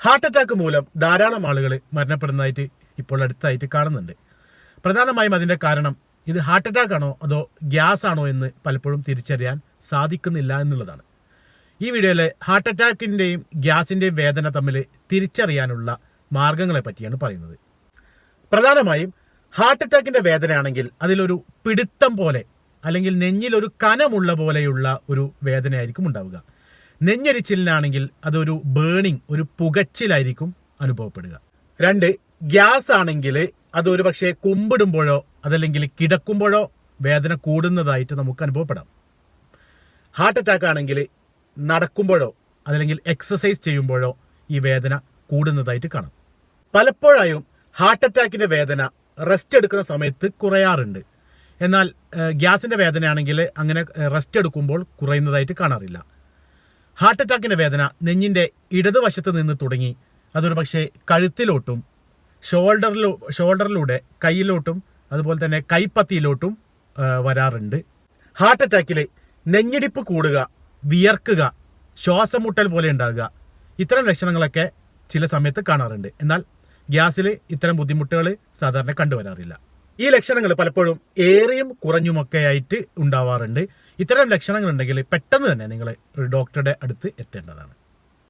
Heart attack മൂലം ധാരാളം ആളുകൾ മരണപ്പെടുന്നതായിട്ട് ഇപ്പോൾ അടുത്തായിട്ട് കാണുന്നുണ്ട്. പ്രധാനമായും അതിന്റെ കാരണം ഇത് ഹാർട്ട് അറ്റാക്ക് ആണോ അതോ ഗ്യാസ് ആണോ എന്ന് പലപ്പോഴും തിരിച്ചറിയാൻ സാധിക്കുന്നില്ല എന്നുള്ളതാണ്. ഈ വീഡിയോയിൽ ഹാർട്ട് അറ്റാക്കിന്റെയും ഗ്യാസിന്റെയും വേദന തമ്മിൽ തിരിച്ചറിയാനുള്ള മാർഗങ്ങളെ പറ്റിയാണ് പറയുന്നത്. പ്രധാനമായും ഹാർട്ട് അറ്റാക്കിന്റെ വേദനയാണെങ്കിൽ അതിലൊരു പിടുത്തം പോലെ അല്ലെങ്കിൽ നെഞ്ഞിലൊരു കനമുള്ള പോലെയുള്ള ഒരു വേദനയായിരിക്കും ഉണ്ടാവുക. നെഞ്ഞരിച്ചിലിനാണെങ്കിൽ അതൊരു ബേണിംഗ് ഒരു പുകച്ചിലായിരിക്കും അനുഭവപ്പെടുക. രണ്ട് ഗ്യാസ് ആണെങ്കിൽ അത് പക്ഷേ കുമ്പിടുമ്പോഴോ അതല്ലെങ്കിൽ കിടക്കുമ്പോഴോ വേദന കൂടുന്നതായിട്ട് നമുക്ക് അനുഭവപ്പെടാം. ഹാർട്ട് അറ്റാക്ക് ആണെങ്കിൽ നടക്കുമ്പോഴോ അതല്ലെങ്കിൽ എക്സസൈസ് ചെയ്യുമ്പോഴോ ഈ വേദന കൂടുന്നതായിട്ട് കാണാം. പലപ്പോഴായും ഹാർട്ട് അറ്റാക്കിന്റെ വേദന റെസ്റ്റ് എടുക്കുന്ന സമയത്ത് കുറയാറുണ്ട്. എന്നാൽ ഗ്യാസിന്റെ വേദനയാണെങ്കിൽ അങ്ങനെ റെസ്റ്റ് എടുക്കുമ്പോൾ കുറയുന്നതായിട്ട് കാണാറില്ല. ഹാർട്ട് അറ്റാക്കിന്റെ വേദന നെഞ്ഞിന്റെ ഇടതുവശത്ത് നിന്ന് തുടങ്ങി. അതൊരു പക്ഷേ കഴുത്തിലോട്ടും ഷോൾഡറിലോ ഷോൾഡറിലൂടെ കയ്യിലോട്ടും അതുപോലെ തന്നെ കൈപ്പത്തിയിലോട്ടും വരാറുണ്ട്. ഹാർട്ട് അറ്റാക്കിൽ നെഞ്ഞിടിപ്പ് കൂടുക വിയർക്കുക ശ്വാസം മുട്ടൽ പോലെ ഉണ്ടാകുക. ഇത്തരം ലക്ഷണങ്ങളൊക്കെ ചില സമയത്ത് കാണാറുണ്ട്. എന്നാൽ ഗ്യാസിൽ ഇത്തരം ബുദ്ധിമുട്ടുകൾ സാധാരണ കണ്ടുവരാറില്ല. ഈ ലക്ഷണങ്ങൾ പലപ്പോഴും ഏറിയും കുറഞ്ഞുമൊക്കെ ആയിട്ട് ഉണ്ടാവാറുണ്ട്. ഇത്തരം ലക്ഷണങ്ങൾ ഉണ്ടെങ്കിൽ പെട്ടെന്ന് തന്നെ നിങ്ങൾ ഒരു ഡോക്ടറുടെ അടുത്ത് എത്തേണ്ടതാണ്.